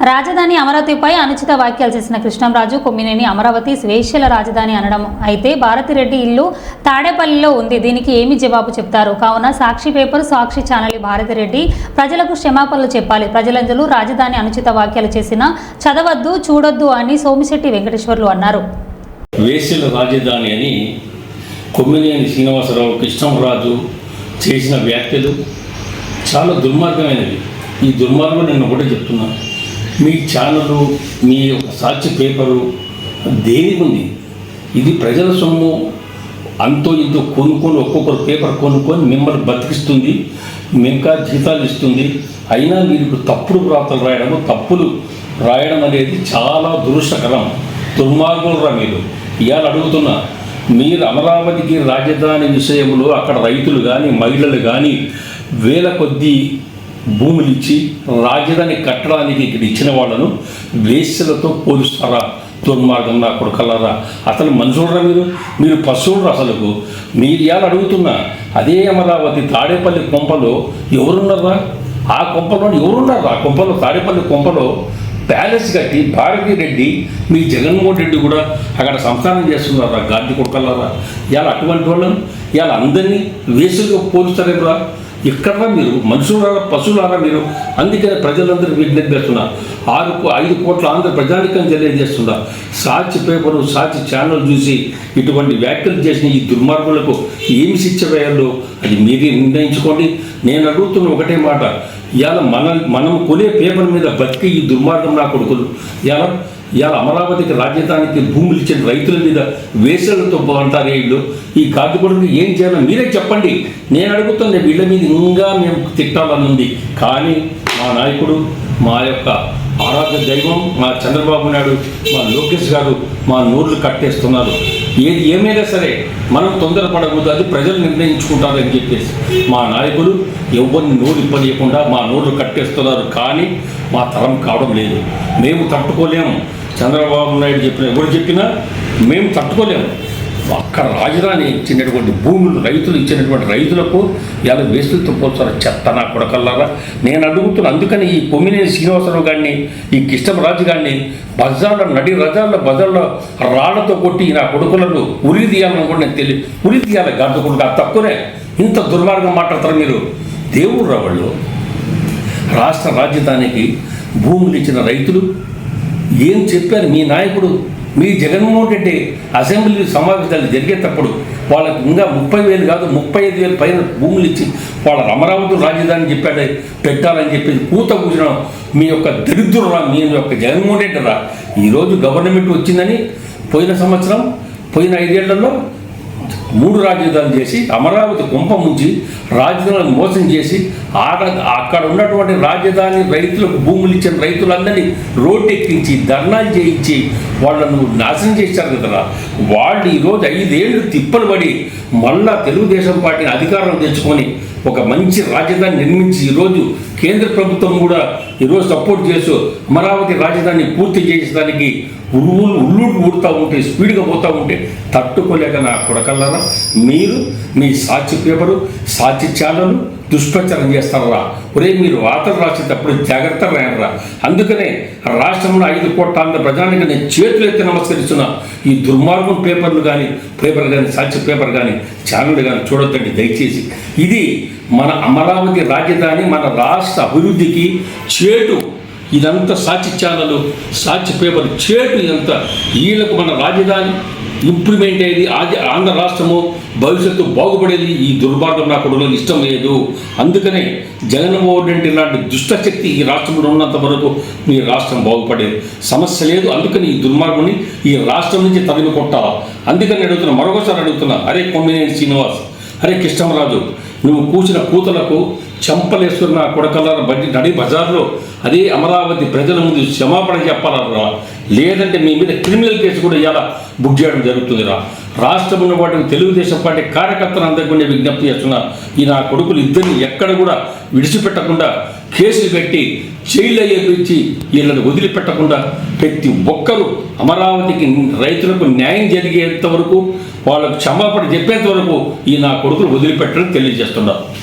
రాజధాని అమరావతిపై అనుచిత వ్యాఖ్యలు చేసిన కృష్ణంరాజు కొమ్మినేని అమరావతి స్వేచ్ఛల రాజధాని అనడం. అయితే భారతిరెడ్డి ఇల్లు తాడేపల్లిలో ఉంది. దీనికి ఏమి జవాబు చెప్తారు? కావున సాక్షి పేపర్ సాక్షి ఛానల్ భారతిరెడ్డి ప్రజలకు క్షమాపణలు చెప్పాలి. ప్రజలందరూ రాజధాని అనుచిత వ్యాఖ్యలు చేసిన చదవద్దు చూడొద్దు అని సోమిశెట్టి వెంకటేశ్వర్లు అన్నారు. రాజధాని అని కొమ్మినేని శ్రీనివాసరావు కృష్ణంరాజు చేసిన వ్యాఖ్యలు చాలా దుర్మార్గమైనవి. ఈ దుర్మార్గం నేను ఒకటే చెప్తున్నాను. మీ ఛానలు మీ యొక్క సాక్షి పేపరు దేని ఉంది ఇది ప్రజల సొమ్ము. అంతో ఇంతో కొనుక్కొని ఒక్కొక్కరు పేపర్ కొనుక్కొని మిమ్మల్ని బతికిస్తుంది ఇంకా జీతాలు ఇస్తుంది. అయినా మీరు ఇప్పుడు తప్పుడు ప్రాంతాలు రాయడము తప్పులు రాయడం అనేది చాలా దురుష్టకరం దుర్మార్గులరా మీరు? ఇవాళ అడుగుతున్నా మీరు అమరావతికి రాజధాని విషయంలో అక్కడ రైతులు కానీ మహిళలు కానీ వేల కొద్దీ భూములు ఇచ్చి రాజధాని కట్టడానికి ఇక్కడ ఇచ్చిన వాళ్ళను వేశ్యలతో పోలుస్తారా? దుర్మార్గం నా కొడుకల్లారా అసలు మనుషులరా మీరు? మీరు పశువులు అసలుకు. మీరు ఇవాళ అడుగుతున్నా అదే అమరావతి తాడేపల్లి కొంపలో ఎవరున్నారా? ఆ కొంపలో ఎవరున్నారు? ఆ కొంపలో తాడేపల్లి కొంపలో ప్యాలెస్ కట్టి భారతీ రెడ్డి మీ జగన్మోహన్ రెడ్డి కూడా అక్కడ సంస్థానం చేస్తున్నారా? గాంధీ కొడుకల్లారా ఇవాళ అటువంటి వాళ్ళను? ఇవాళ అందరినీ వేసుగా పోలుస్తారేమరా ఇక్కడ మీరు మనుషులారా పశువులారా మీరు? అందుకనే ప్రజలందరూ విజ్ఞప్తి చేస్తున్నా ఆరు ఐదు కోట్ల ఆంధ్ర ప్రజానికం తెలియజేస్తున్నా సాక్షి పేపరు సాక్షి ఛానల్ చూసి ఇటువంటి వ్యాఖ్యలు చేసిన ఈ దుర్మార్గులకు ఏమి శిక్ష వేయాలో అది మీరే నిర్ణయించుకోండి. నేను అడుగుతున్న ఒకటే మాట. ఇవాళ మన మనం కొనే పేపర్ మీద బతికి ఈ దుర్మార్గం నా కొడుకులు. ఇవాళ ఇవాళ అమరావతికి రాజధానికి భూములు ఇచ్చిన రైతుల మీద వేసలతో బాగుంటారు వీళ్ళు. ఈ కాదు కొడుకు ఏం చేయాలో మీరే చెప్పండి. నేను అడుగుతున్న వీళ్ళ మీద ఇంకా మేము తిట్టాలని ఉంది. కానీ మా నాయకుడు మా యొక్క ఆరాధ్య దైవం మా చంద్రబాబు నాయుడు మా లోకేష్ గారు మా నోర్లు కట్టేస్తున్నారు. ఏది ఏమైనా సరే మనం తొందరపడకూడదు. అది ప్రజలు నిర్ణయించుకుంటారని చెప్పేసి. మా నాయకులు ఎవరిని నోరు ఇప్పలేకుండా మా నోర్లు కట్టేస్తున్నారు. కానీ మా తరం కావడం లేదు. మేము తట్టుకోలేము. చంద్రబాబు నాయుడు చెప్పిన ఎవరు చెప్పినా మేము తట్టుకోలేము. అక్కడ రాజధాని ఇచ్చినటువంటి భూములు రైతులు ఇచ్చినటువంటి రైతులకు ఇలా వేసులు తుప్పొచ్చారు చెత్త నా కొడకల్లారా నేను అడుగుతున్నా అందుకని ఈ కొమ్మినేని శ్రీనివాసరావు గారిని ఈ కిష్టమరాజు గారిని బజార్ల నడి రజాల బజార్లో రాళ్ళతో కొట్టి నా కొడుకులను ఉరి తీయాలని కూడా నేను తెలియదు ఉరి తీయాలి గడ్డ తక్కువనే. ఇంత దుర్మార్గం మాట్లాడతారు మీరు? దేవుడు రావాళ్ళు రాష్ట్ర రాజధానికి భూములు ఇచ్చిన రైతులు ఏం చెప్పారు మీ నాయకుడు మీ జగన్మోహన్ రెడ్డి అసెంబ్లీ సమావేశాలు జరిగేటప్పుడు వాళ్ళకి ఇంకా ముప్పై వేలు కాదు ముప్పై ఐదు వేలు పైన భూములు ఇచ్చి వాళ్ళ అమరావతి రాజధాని చెప్పాడు పెట్టాలని చెప్పి కూత కూర్చున్న మీ యొక్క దరిద్రురా మీ యొక్క జగన్మోహన్ రెడ్డి రా ఈరోజు గవర్నమెంట్ వచ్చిందని పోయిన సంవత్సరం పోయిన ఐదేళ్ళలో మూడు రాజధానులు చేసి అమరావతి కుంభం ఉంచి రాజధానులను మోసం చేసి ఆడ అక్కడ ఉన్నటువంటి రాజధాని రైతులకు భూములు ఇచ్చిన రైతులందరినీ రోడ్డు ఎక్కించి ధర్నాలు చేయించి వాళ్ళను నాశనం చేశారు కదరా. వాళ్ళు ఈరోజు ఐదేళ్ళు తిప్పలు పడి మళ్ళా తెలుగుదేశం పార్టీని అధికారం తెచ్చుకొని ఒక మంచి రాజధాని నిర్మించి ఈరోజు కేంద్ర ప్రభుత్వం కూడా ఈరోజు సపోర్ట్ చేస్తూ అమరావతి రాజధాని పూర్తి చేసేదానికి ఉరువులు ఉల్లుడు ఊడుతూ ఉంటే స్పీడ్గా పోతూ ఉంటే తట్టుకోలేక నా కొడకల్లరా? మీరు మీ సాక్షి పేపరు సాక్షి ఛానల్ దుష్ప్రచారం చేస్తారా? ఒరే మీరు వార్తలు రాసేటప్పుడు జాగ్రత్త రాయనరా అందుకనే రాష్ట్రంలో ఐదు కోట్ల ఆంధ్ర ప్రజానికి నేను చేతులు ఎత్తి నమస్కరిస్తున్నా ఈ దుర్మార్గం పేపర్లు కానీ పేపర్ కానీ సాక్షి పేపర్ కానీ ఛానల్ కానీ చూడొద్దండి దయచేసి. ఇది మన అమరావతి రాజధాని మన రాష్ట్ర అభివృద్ధికి చేటు. ఇదంతా సాక్షి ఛానల్ సాక్షి పేపర్ చేటు ఇదంతా. వీళ్ళకు మన రాజధాని ఇంప్రూవ్మెంట్ అయ్యేది ఆంధ్ర రాష్ట్రము భవిష్యత్తు బాగుపడేది ఈ దుర్మార్గం నా కొడుకులో ఇష్టం లేదు. అందుకనే జగన్మోహన్ రెడ్డి లాంటి దుష్టశక్తి ఈ రాష్ట్రంలో ఉన్నంత వరకు మీ రాష్ట్రం బాగుపడేది. సమస్య లేదు అందుకని ఈ దుర్మార్గుని ఈ రాష్ట్రం నుంచి తరిమి కొట్టాలా అందుకని అడుగుతున్నా మరొకసారి అడుగుతున్నా అరే కొమ్మినేని శ్రీనివాస్ అరే కృష్ణమరాజు నువ్వు కూసిన కూతలకు చంపలేస్తున్న కొడకల బండి నడి బజార్లో అదే అమరావతి ప్రజల ముందు క్షమాపణ చెప్పాలరా? లేదంటే మీ మీద క్రిమినల్ కేసు కూడా ఇలా బుక్ చేయడం జరుగుతుందిరా. రాష్ట్రం ఉన్న వాటికి తెలుగుదేశం పార్టీ కార్యకర్తలు అందరికీ విజ్ఞప్తి చేస్తున్నా. ఈ నా కొడుకులు ఇద్దరిని ఎక్కడ కూడా విడిచిపెట్టకుండా కేసులు పెట్టి జైల్లో ఏపించి వీళ్ళని వదిలిపెట్టకుండా ప్రతి ఒక్కరూ అమరావతికి రైతులకు న్యాయం జరిగేంత వరకు వాళ్ళకు క్షమాపణ చెప్పేంత వరకు ఈ నా కొడుకులు వదిలిపెట్టడం తెలియజేస్తున్నారు.